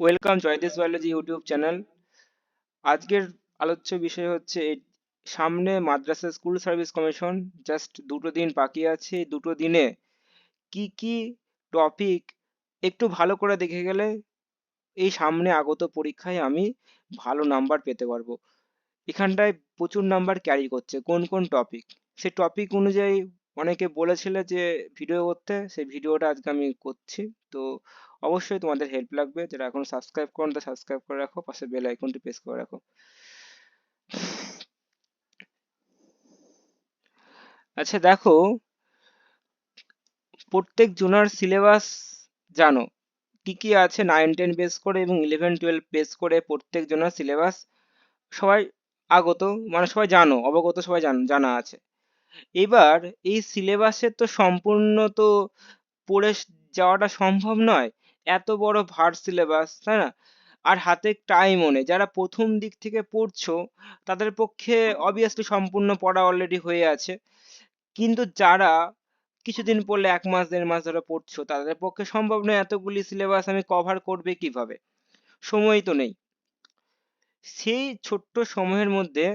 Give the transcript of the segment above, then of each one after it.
Welcome Jaydesh biology YouTube channel আজকের আলোচ্য বিষয় হচ্ছে সামনে মাদ্রাসা স্কুল সার্ভিস কমিশন জাস্ট দুটো দিন বাকি আছে, দুটো দিনে কি কি টপিক একটু ভালো করে দেখে গেলে এই সামনে আগত পরীক্ষায় আমি ভালো নাম্বার পেতে পারব। এখানটায় প্রচুর নাম্বার ক্যারি করছে, কোন কোন টপিক সেই টপিক অনুযায়ী অনেকে বলেছিলে যে ভিডিও করতে, সেই ভিডিওটা আজকে আমি করছি। তো অবশ্যই তোমাদের হেল্প লাগবে। যারা এখন সাবস্ক্রাইব করুন তা সাবস্ক্রাইব করে রাখো, পাশে বেল আইকনটি প্রেস করে রাখো। আচ্ছা দেখো, প্রত্যেক জোনার সিলেবাস জানো, কি কি আছে? নাইন টেন বেস করে এবং ইলেভেন টুয়েলভ বেস করে প্রত্যেক জনের সিলেবাস সবাই আগত মানে সবাই জানো, অবগত সবাই জানা আছে। এবার এই সিলেবাসের তো সম্পূর্ণ তো পড়ে যাওয়াটা সম্ভব নয় এত বড় ভার সিলেবাস তাই না? আর হাতে টাইমও নেই। যারা প্রথম দিক থেকে পড়ছো, তাদের পক্ষে অবভিয়াসলি সম্পূর্ণ পড়া অলরেডি হয়ে আছে। কিন্তু যারা কিছুদিন পড়লে এক মাস, দেড় মাস ধরে পড়ছো, তাদের পক্ষে সম্ভব নয় এতগুলি সিলেবাস আমি কভার করবে কীভাবে? সময় তো নেই। সেই ছোট্ট সময়ের মধ্যে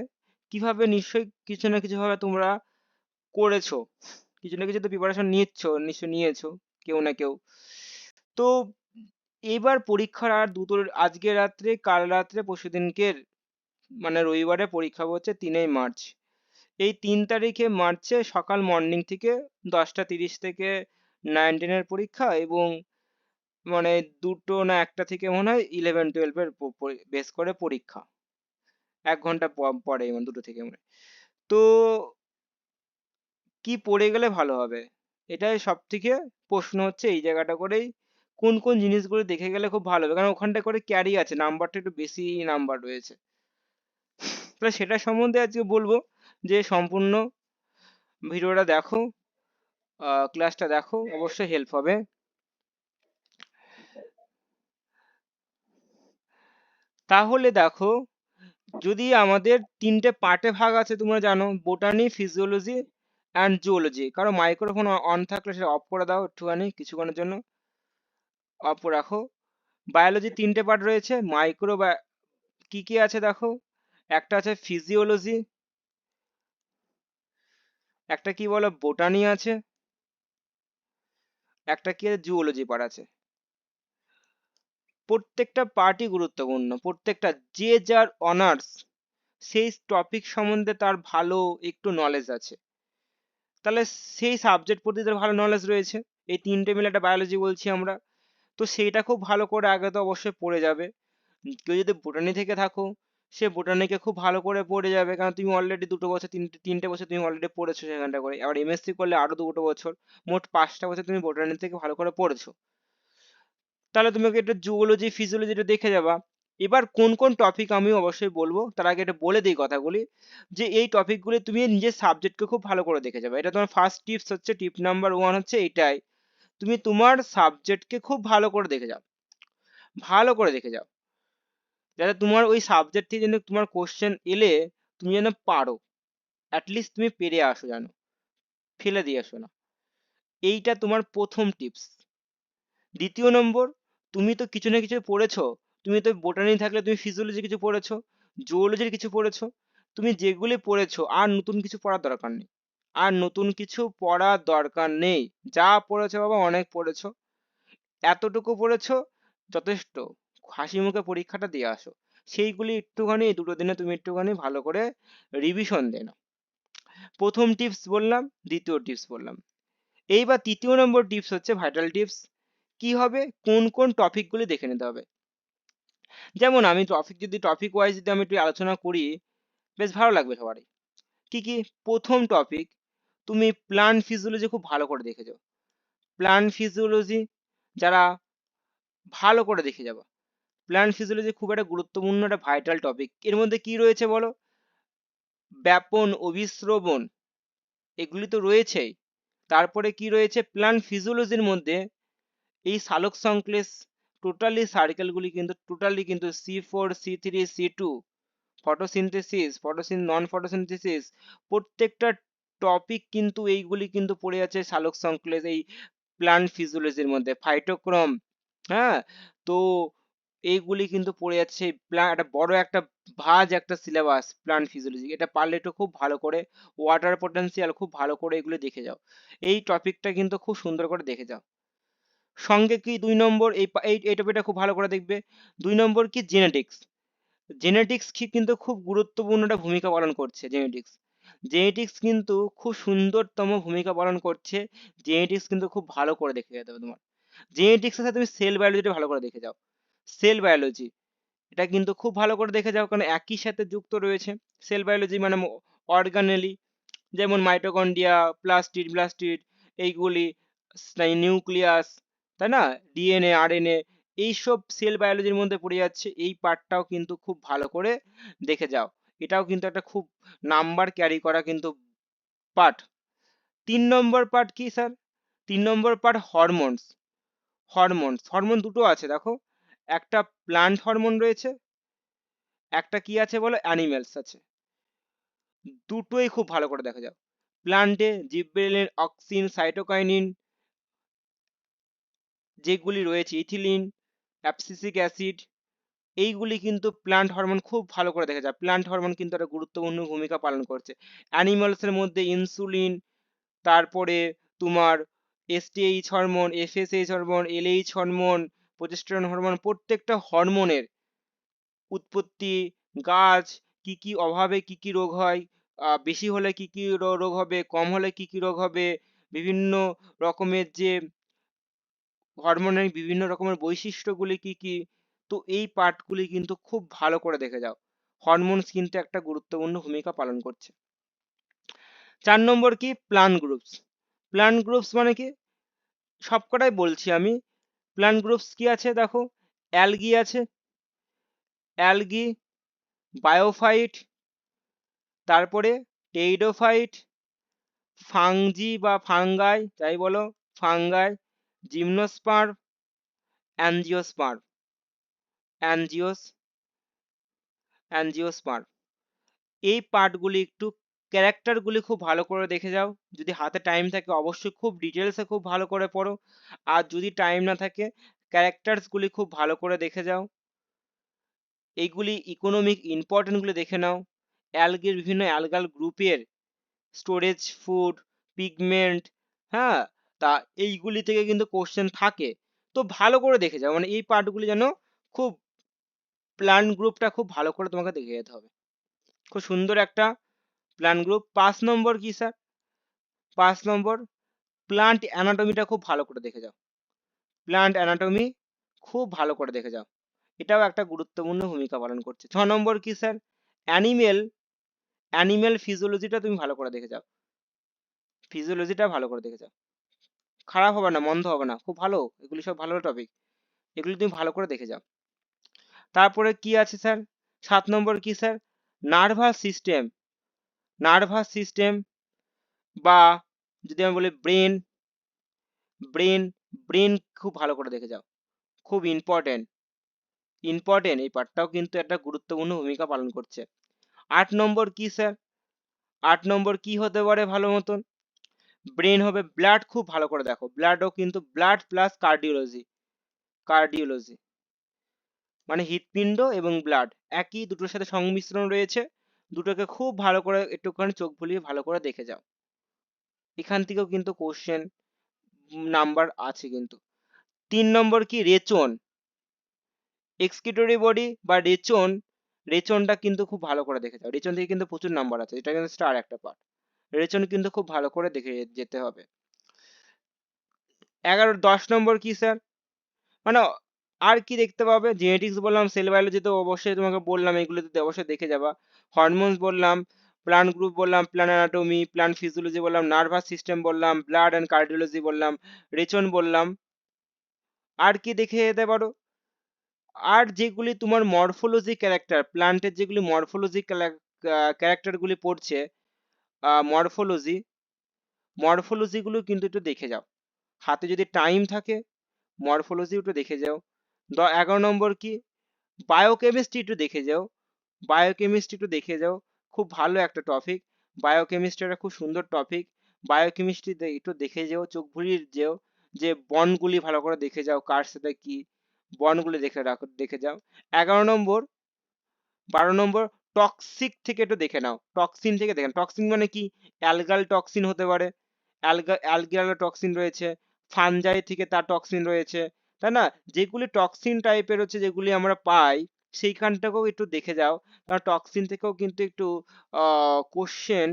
কীভাবে নিশ্চয়ই কিছু না কিছু ভাবে তোমরা করেছ? কিছু না কিছু তো প্রিপারেশন নিচ্ছ নিশ্চয় নিয়েছো, কেউ না কেউ। তো এবার পরীক্ষার আর দুটো আজকে রাত্রে, কাল রাত্রে, পরশু দিনকে মানে রবিবারে পরীক্ষা হচ্ছে তিনই মার্চ। এই তিন তারিখে মার্চে সকাল মর্নিং থেকে দশটা তিরিশ থেকে নাইন টেনের পরীক্ষা এবং মানে দুটো না একটা থেকে মনে হয় ইলেভেন টুয়েলভের বেস করে পরীক্ষা। এক ঘণ্টা পরে মানে দুটো থেকে মনে তো কি পড়ে গেলে ভালো হবে? এটাই সব থেকে প্রশ্ন হচ্ছে এই জায়গাটা করেই। কোন কোন জিনিসগুলো দেখে গেলে খুব ভালো হবে? কারণ ওখানটা করে ক্যারি আছে নাম্বারটা একটু বেশি নাম্বার রয়েছে। তাহলে সেটা সম্বন্ধে আজকে বলব যে সম্পূর্ণ ভিডিওটা দেখো ক্লাসটা দেখো, অবশ্যই হেল্প হবে। তাহলে দেখো, যদি আমাদের তিনটে পার্টে ভাগ আছে তোমরা জানো বোটানি ফিজিওলজি অ্যান্ড জুওলজি কারও মাইক্রোফোন অন থাকলে সেটা অফ করে দাও একটুখানি, কিছুক্ষণের জন্য। অফ রাখো। বায়োলজি তিনটে পার্ট রয়েছে। মাইক্রো কি কি আছে দেখো? একটা আছে ফিজিওলজি একটা কি বলো? বোটানি আছে। একটা কি আছে? জুওলজি পার্ট আছে। প্রত্যেকটা পার্টই গুরুত্বপূর্ণ। প্রত্যেকটা, যে যার অনার্স সেই টপিক সম্বন্ধে তার ভালো একটু নলেজ আছে। তাহলে সেই সাবজেক্ট প্রতি তার ভালো নলেজ রয়েছে। এই তিনটে মিলে একটা বায়োলজি বলছি আমরা। তো সেইটা খুব ভালো করে আগে তো অবশ্যই পড়ে যাবে। কেউ যদি বোটানি থেকে থাকো, সে বোটানিকে খুব ভালো করে পড়ে যাবে। কারণ তুমি অলরেডি দুটো বছর তিনটে তিনটে বছর তুমি অলরেডি পড়েছো সেখানটা করে। আবার এমএসসি করলে আরও দুটো বছর, মোট পাঁচটা বছর তুমি বোটানি থেকে ভালো করে পড়েছো। তাহলে তোমাকে এটা জুওলজি ফিজিওলজিটা দেখে যাবা। এবার কোন কোন টপিক আমি অবশ্যই বলব, তার আগে এটা বলে দিই কথাগুলি, যে এই টপিকগুলি তুমি নিজের সাবজেক্টকে খুব ভালো করে দেখে যাবে। এটা তোমার ফার্স্ট টিপস হচ্ছে টিপ নাম্বার ওয়ান হচ্ছে, এটাই। তুমি তোমার সাবজেক্টকে খুব ভালো করে দেখে যাও। ভালো করে দেখে যাও। যাতে তোমার ওই সাবজেক্ট থেকে যেন তোমার কোশ্চেন এলে তুমি যেন পারো। অ্যাটলিস্ট তুমি পেরে আসো জানো ফেলে দিয়ে আসো না। এইটা তোমার প্রথম টিপস দ্বিতীয় নম্বর, তুমি তো কিছু না কিছু পড়েছো। তুমি তো বোটানি থাকলে তুমি ফিজিওলজি কিছু পড়েছো জুওলজির কিছু পড়েছো। তুমি যেগুলি পড়েছো, আর নতুন কিছু পড়ার দরকার নেই। আর নতুন কিছু পড়ার দরকার নেই। যা পড়েছো বাবা, অনেক পড়েছো। এতটুকু পড়েছো, যথেষ্ট। হাসি মুখে পরীক্ষাটা দিয়ে আসো। সেইগুলি একটুখানি, দুটো দিনে তুমি একটুখানি ভালো করে রিভিশন দে নাও। প্রথম টিপস বললাম, দ্বিতীয় টিপস বললাম। এইবার তৃতীয় নম্বর টিপস হচ্ছে ভাইটাল টিপস কি হবে? কোন কোন টপিকগুলি দেখে নিতে হবে। যেমন আমি টপিক যদি টপিক ওয়াইজ যদি আমি একটু আলোচনা করি, বেশ ভালো লাগবে সবারই। কি কি? প্রথম টপিক তুমি প্লান ফিজিওলজি খুব ভালো করে দেখে যাও প্লান ফিজিওলজি যারা ভালো করে দেখে যাব। প্লান ফিজিওলজি খুব একটা গুরুত্বপূর্ণ একটা ভাইটাল টপিক এর মধ্যে কি রয়েছে বলো? ব্যাপন অভিশ্রবণ এগুলি তো রয়েছেই। তারপরে কি রয়েছে? প্লান ফিজিওলজির মধ্যে এই সালোক সংশ্লেষ টোটালি সার্কেলগুলি কিন্তু টোটালি কিন্তু C four C three C two photosynthesis photosyn non photosynthesis প্রত্যেকটা টপিক কিন্তু এইগুলি কিন্তু পড়ে আছে সালোক সংশ্লেষ এই প্লান্ট ফিজিওলজির মধ্যে ফাইটোক্রম হ্যাঁ? তো এইগুলি কিন্তু পড়ে যাচ্ছে প্লান একটা বড় একটা ভাজ একটা সিলেবাস প্লান্ট ফিজিওলজি এটা পারলে একটু খুব ভালো করে ওয়াটার পটেন্সিয়াল খুব ভালো করে এগুলো দেখে যাও। এই টপিকটা কিন্তু খুব সুন্দর করে দেখে যাও। সঙ্গে কি দুই নম্বর, এই এই টপিকটা খুব ভালো করে দেখবে। দুই নম্বর কি জেনেটিক্স জেনেটিক্স কি কিন্তু খুব গুরুত্বপূর্ণ একটা ভূমিকা পালন করছে জেনেটিক্স জেনেটিক্স কিন্তু খুব সুন্দরতম ভূমিকা পালন করছে। জেনেটিক্স কিন্তু খুব ভালো করে দেখে যেতে হবে তোমার। জেনেটিক্সের সাথে তুমি সেল বায়োলজিটা ভালো করে দেখে যাও। সেল বায়োলজি এটা কিন্তু খুব ভালো করে দেখে যাও কারণ একই সাথে যুক্ত রয়েছে। সেল বায়োলজি মানে অর্গানেলি যেমন মাইটোকন্ডিয়া প্লাস্টিড ব্লাস্টিড এইগুলি নিউক্লিয়াস তাই না? ডিএনএ আরএনএ এইসব সেল বায়োলজির মধ্যে পড়ে যাচ্ছে। এই পার্টটাও কিন্তু খুব ভালো করে দেখে যাও। এটাও কিন্তু একটা খুব নাম্বার ক্যারি করা কিন্তু পার্ট তিন নম্বর পার্ট কি স্যার তিন নম্বর পার্ট হরমোনস হরমোনস হরমোন দুটো আছে, দেখো। একটা প্লান্ট হরমোন রয়েছে, একটা কি আছে বলো? অ্যানিমেলস আছে। দুটোই খুব ভালো করে দেখা যাও। প্লান্টে জিব্রেলিন, অক্সিন সাইটোকাইনিন যেগুলি রয়েছে, ইথিলিন, অ্যাপসিসিক অ্যাসিড এইগুলি কিন্তু প্লান্ট হরমোন খুব ভালো করে দেখা যায়। প্লান্ট হরমোন কিন্তু একটা গুরুত্বপূর্ণ ভূমিকা পালন করছে। অ্যানিমালসের মধ্যে ইনসুলিন তারপরে তোমার STH hormone FSH hormone LH hormone progesterone hormone প্রত্যেকটা হরমোনের উৎপত্তি, গাছ, কি কি অভাবে কি কি রোগ হয় বেশি হলে কি কি রোগ হবে, কম হলে কি কি রোগ হবে, বিভিন্ন রকমের যে হরমোনের বিভিন্ন রকমের বৈশিষ্ট্যগুলি কি কি তো এই পার্টগুলি কিন্তু খুব ভালো করে দেখে যাও। হরমোনস কিন্তু একটা গুরুত্বপূর্ণ ভূমিকা পালন করছে। চার নম্বর কি? প্লান গ্রুপস প্লান গ্রুপস মানে কি? সবকটাই বলছি আমি। প্লান গ্রুপস কি আছে দেখো? অ্যালগি আছে অ্যালগি বায়োফাইট তারপরে টেইডোফাইট ফাংজি বা ফাঙ্গাই যাই বলো ফাঙ্গাই জিমনোস্পার অ্যানজিওস্পার অ্যানজিওস অ্যানজিওস্পার এই পার্টগুলি একটু ক্যারেক্টারগুলি খুব ভালো করে দেখে যাও। যদি হাতে টাইম থাকে অবশ্যই খুব ডিটেলসে খুব ভালো করে পড়ো। আর যদি টাইম না থাকে ক্যারেক্টার্সগুলি খুব ভালো করে দেখে যাও। এইগুলি ইকোনমিক ইম্পর্টেন্টগুলি দেখে নাও। অ্যালগের বিভিন্ন অ্যালগাল গ্রুপের স্টোরেজ ফুড পিগমেন্ট হ্যাঁ? তা এইগুলি থেকে কিন্তু কোশ্চেন থাকে। তো ভালো করে দেখে যাও। মানে এই পার্টগুলি যেন খুব প্ল্যান গ্রুপটা খুব ভালো করে তোমাকে দেখে যেতে হবে। খুব সুন্দর একটা প্ল্যান গ্রুপ পাঁচ নম্বর কি স্যার পাঁচ নম্বর প্লান্ট অ্যানাটমিটা খুব ভালো করে দেখে যাও। প্লান্ট অ্যানাটমি খুব ভালো করে দেখে যাও। এটাও একটা গুরুত্বপূর্ণ ভূমিকা পালন করছে। ছ নম্বর কি স্যার অ্যানিমেল অ্যানিমেল ফিজিওলজিটা তুমি ভালো করে দেখে যাও। ফিজিওলজিটা ভালো করে দেখে যাও। খারাপ হবে না, মন্দ হবে না, খুব ভালো। এগুলি সব ভালো টপিক এগুলি তুমি ভালো করে দেখে যাও। তারপরে কি আছে স্যার? সাত নম্বর কি sir? Nervous system. Nervous system বা যদি আমি বলি ব্রেন ব্রেন ব্রেন খুব ভালো করে দেখে যাও। খুব ইম্পর্টেন্ট ইম্পর্টেন্ট এই পার্টটাও কিন্তু একটা গুরুত্বপূর্ণ ভূমিকা পালন করছে। আট নম্বর কি স্যার? আট নম্বর কি হতে পারে ভালো মতন? ব্রেন হবে ব্লাড খুব ভালো করে দেখো। ব্লাডও কিন্তু ব্লাড প্লাস কার্ডিওলজি কার্ডিওলজি মানে হৃৎপিণ্ড এবং ব্লাড একই দুটোর সাথে সংমিশ্রণ রয়েছে। দুটোকে খুব ভালো করে একটুখানি চোখ ভুলিয়ে ভালো করে দেখে যাও। এখান থেকেও কিন্তু কোশ্চেন নাম্বার আছে কিন্তু। তিন নম্বর কি? রেচন। এক্সকিউটরি বডি বা রেচন, রেচনটা কিন্তু খুব ভালো করে দেখে যাও। রেচন থেকে কিন্তু প্রচুর নাম্বার আছে। এটা কিন্তু স্টার একটা পার্ট রেচন কিন্তু খুব ভালো করে দেখে যেতে হবে। এগারো, দশ নম্বর কি স্যার মানে আর কি দেখতে পাবে? জেনেটিক্স বললাম সেল বায়োলজি তো অবশ্যই তোমাকে বললাম এগুলো অবশ্যই দেখে যাবা। হরমোনস বললাম প্লান্ট গ্রুপ বললাম প্ল্যান অ্যানাটমি প্ল্যান্ট ফিজিওলজি বললাম নার্ভাস সিস্টেম বললাম ব্লাড অ্যান্ড কার্ডিওলজি বললাম রেচন বললাম। আর কি দেখে যেতে পারো? আর যেগুলি তোমার মরফোলজি ক্যারেক্টার প্লান্টের যেগুলি মরফোলজি ক্যারেক্টারগুলি পড়ছে মরফোলজি মরফোলজিগুলো কিন্তু একটু দেখে যাও। হাতে যদি টাইম থাকে মরফোলজি একটু দেখে যাও। এগারো নম্বর কি? বায়োকেমিস্ট্রি একটু দেখে যাও। বায়োকেমিস্ট্রি একটু দেখে যাও। খুব ভালো একটা টপিক বায়োকেমিস্ট্রি একটা খুব সুন্দর টপিক বায়োকেমিস্ট্রি একটু দেখে যাও, চোখ ভুলিয়ে যেও যে বনগুলি ভালো করে দেখে যাও, কার সাথে কি বনগুলি দেখে দেখে যাও। এগারো নম্বর, বারো নম্বর টক্সিক থেকে একটু দেখে নাও। টক্সিন থেকে দেখে টক্সিন মানে কি? অ্যালগাল টক্সিন হতে পারে। অ্যালগা অ্যালগাল টক্সিন রয়েছে। ফানজাই থেকে তার টক্সিন রয়েছে। তাই না? যেগুলি টক্সিন টাইপের হচ্ছে যেগুলি আমরা পাই, সেইখানটাকেও একটু দেখে যাও। কারণ টক্সিন থেকেও কিন্তু একটু কোশ্চেন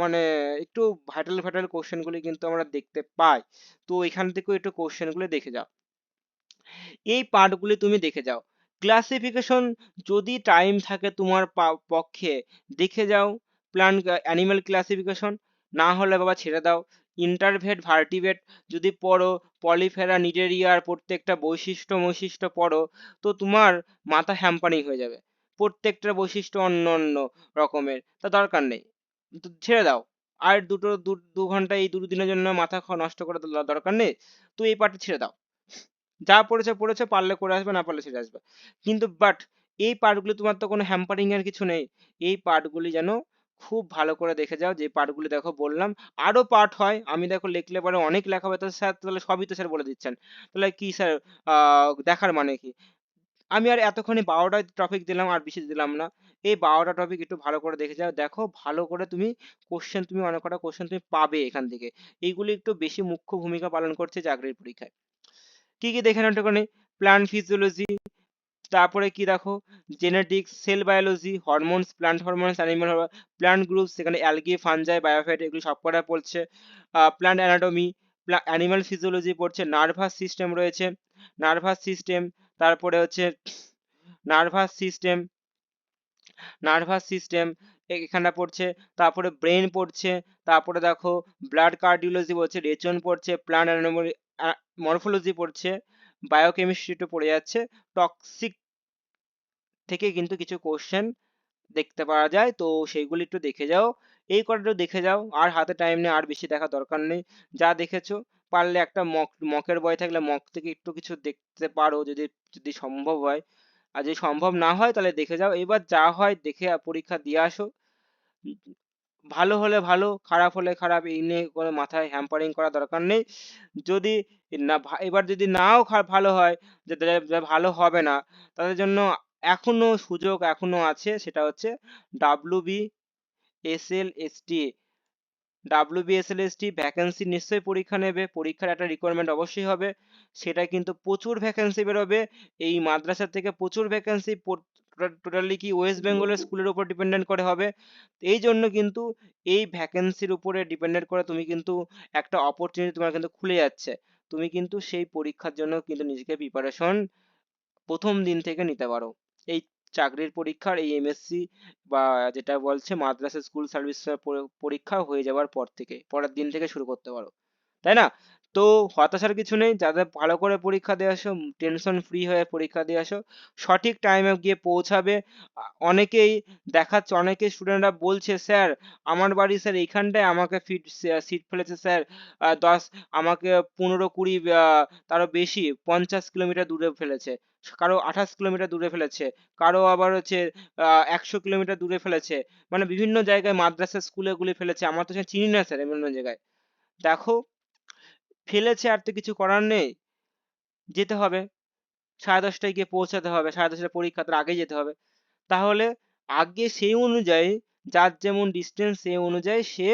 মানে একটু ভাইটাল ভাইটাল কোশ্চেনগুলি কিন্তু আমরা দেখতে পাই। তো এখান থেকেও একটু কোশ্চেনগুলো দেখে যাও। এই পার্টগুলি তুমি দেখে যাও। ক্লাসিফিকেশন যদি টাইম থাকে তোমার পক্ষে, দেখে যাও। প্ল্যান অ্যানিমাল ক্লাসিফিকেশন না হলে বাবা ছেড়ে দাও। ইন্টারভেট ভার্টিভেট যদি পড়ো পলিফেরা নিডেরিয়ার প্রত্যেকটা বৈশিষ্ট্য বৈশিষ্ট্য পড়ো, তো তোমার মাথা হ্যাম্পারিং হয়ে যাবে। প্রত্যেকটা বৈশিষ্ট্য অন্য অন্য রকমের, তা দরকার নেই। ছেড়ে দাও। আর দুটো, দু ঘণ্টা এই দু দিনের জন্য মাথা নষ্ট করে দরকার নেই। তো এই পার্টটা ছেড়ে দাও। যা পড়েছে পড়েছে, পারলে করে আসবে, না পারলে ছেড়ে আসবে। কিন্তু বাট এই পার্টগুলি তোমার তো কোনো হ্যাম্পারিং এর কিছু নেই। এই পার্টগুলি যেন খুব ভালো করে দেখে যাও, যে পার্টগুলি দেখো বললাম। আরও পার্ট হয়, আমি দেখো লিখলে পরে অনেক লেখা হবে, তো স্যার তাহলে সবই তো স্যার বলে দিচ্ছেন। তাহলে কি স্যার দেখার মানে কি? আমি আর এতক্ষণে বারোটা টপিক দিলাম, আর বেশি দিলাম না। এই বারোটা টপিক একটু ভালো করে দেখে যাও। দেখো, ভালো করে তুমি কোশ্চেন তুমি অনেক কটা কোশ্চেন তুমি পাবে এখান থেকে। এইগুলি একটু বেশি মুখ্য ভূমিকা পালন করছে চাকরির পরীক্ষায়। কি কি দেখে নেওয়া একটুখানি প্ল্যান্ট ফিজিওলজি তারপরে কি দেখো? Genetics cell biology hormones plant hormones animal plant group সেখানে অ্যালগি ফানজাই বায়োফাইট এগুলো সব কটা পড়ছে। প্লান্ট অ্যানাটমি অ্যানিমাল ফিজিওলজি পড়ছে নার্ভাস সিস্টেম রয়েছে নার্ভাস সিস্টেম তারপরে হচ্ছে নার্ভাস সিস্টেম নার্ভাস সিস্টেম এখানটা পড়ছে, তারপরে ব্রেন পড়ছে, তারপরে দেখো ব্লাড কার্ডিওলজি পড়ছে রেচন পড়ছে প্লান্ট প্ল্যান্ট মরফোলজি পড়ছে বায়োকেমিস্ট্রিটা পড়ে যাচ্ছে টক্সিক থেকে কিন্তু কিছু কোশ্চেন দেখতে পাওয়া যায়। তো সেইগুলি একটু দেখে যাও। এই কটা দেখে যাও। আর হাতে টাইম নেই, আর বেশি দেখা দরকার নেই। যা দেখেছ। পারলে একটা মক মকের বই থাকলে মক থেকে একটু কিছু দেখতে পারো যদি যদি সম্ভব হয়। আর যদি সম্ভব না হয় তাহলে দেখে যাও। এবার যা হয় দেখে পরীক্ষা দিয়ে আসো। ভালো হলে ভালো, খারাপ হলে খারাপ, এই নিয়ে কোনো মাথায় হ্যাম্পারিং করা দরকার নেই। যদি না, এবার যদি নাও ভালো হয় যে, ভালো হবে না, তাদের জন্য এখনও সুযোগ এখনও আছে সেটা হচ্ছে W B S L S T vacancy নিশ্চয়ই পরীক্ষা নেবে পরীক্ষার একটা রিকোয়ারমেন্ট অবশ্যই হবে সেটা কিন্তু প্রচুর ভ্যাকেন্সি বেরোবে এই মাদ্রাসা থেকে প্রচুর ভ্যাকেন্সি টোটালি কি ওয়েস্ট বেঙ্গলের স্কুলের উপর ডিপেন্ডেন্ট করে হবে এই জন্য কিন্তু এই ভ্যাকেন্সির উপরে ডিপেন্ডেন্ট করে তুমি কিন্তু একটা অপরচুনিটি তোমার কিন্তু খুলে যাচ্ছে তুমি কিন্তু সেই পরীক্ষার জন্য কিন্তু নিজেকে প্রিপারেশন প্রথম দিন থেকে নিতে পারো। এই চাকরির পরীক্ষার এই এমএসসি বা যেটা বলছে মাদ্রাসা স্কুল সার্ভিস পরীক্ষা হয়ে যাওয়ার পর থেকে, পরের দিন থেকে শুরু করতে পারো, তাই না? তো হতাশার কিছু নেই, যাদের ভালো করে পরীক্ষা দিয়ে আসো টেনশন ফ্রি হয়ে পরীক্ষা দিয়ে আসো, সঠিক টাইমে গিয়ে পৌঁছাবে। অনেকেই দেখাচ্ছে অনেকে স্টুডেন্টরা বলছে, স্যার, আমার বাড়ি স্যার এইখানটায়, আমাকে ফিট সিট ফেলেছে স্যার দশ, আমাকে পনেরো কুড়ি তারও বেশি, পঞ্চাশ কিলোমিটার দূরে ফেলেছে। কারও আঠাশ কিলোমিটার দূরে ফেলেছে, কারও আবার হচ্ছে একশো কিলোমিটার দূরে ফেলেছে মানে বিভিন্ন জায়গায় মাদ্রাসা স্কুলে গুলি ফেলেছে, আমার তো চিনি না স্যার বিভিন্ন জায়গায়। দেখো, ফেলেছে আর তো কিছু করার নেই, যেতে হবে, সাড়ে দশটায় গিয়ে পৌঁছাতে হবে, সাড়ে দশটায় পরীক্ষা তার আগে যেতে হবে। তাহলে আগে সেই অনুযায়ী, যার যেমন ডিস্টেন্স সেই অনুযায়ী সে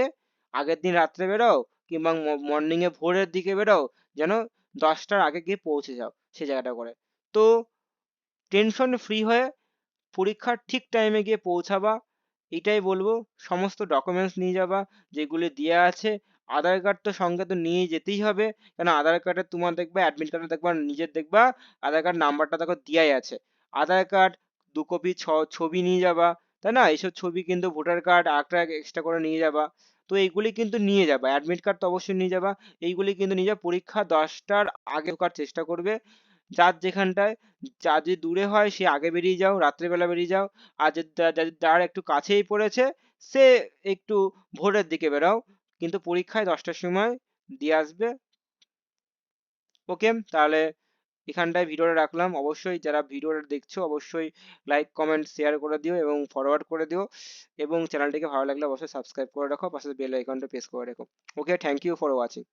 আগের দিন রাত্রে বেরো কিংবা মর্নিং এ ভোরের দিকে বেরো যেন দশটার আগে গিয়ে পৌঁছে যাও, সে জায়গাটা করে। তো টেনশন ফ্রি হয়ে পরীক্ষার ঠিক টাইমে গিয়ে পৌঁছাবা। এটাই বলব, সমস্ত ডকুমেন্টস নিয়ে যাবা, যেগুলি দেওয়া আছে। আধার কার্ড তো সঙ্গে তো নিয়ে যেতেই হবে। কেন আধার কার্ডে তোমার দেখবা অ্যাডমিট কার্ডে দেখবা, নিজের দেখবা আধার কার্ড নাম্বারটা দেখো দেওয়াই আছে। আধার কার্ড দু কপি ছবি নিয়ে যাবা, তাই না? এইসব ছবি কিন্তু ভোটার কার্ড আরেকটা এক্সট্রা করে নিয়ে যাবা। তো এইগুলি কিন্তু নিয়ে যাবা। অ্যাডমিট কার্ড তো অবশ্যই নিয়ে যাবা। এইগুলি কিন্তু নিয়ে যাবা, পরীক্ষা দশটার আগে ঢোকার চেষ্টা করবে। যার যেখানটায় যা যদি দূরে হয়, সে আগে বেরিয়ে যাও, রাত্রেবেলা বেরিয়ে যাও। আর যার একটু কাছেই পড়েছে, সে একটু ভোরের দিকে বেরাও। কিন্তু পরীক্ষায় দশটার সময় দিয়ে আসবে। ওকে তাহলে এখানটায় ভিডিওটা রাখলাম। অবশ্যই যারা ভিডিওটা দেখছ, অবশ্যই লাইক কমেন্ট শেয়ার করে দিও এবং ফরওয়ার্ড করে দিও। এবং চ্যানেলটিকে ভালো লাগলে অবশ্যই সাবস্ক্রাইব করে রাখো। পাশে বেল আইকনটা প্রেস করে রাখো। Okay thank you for watching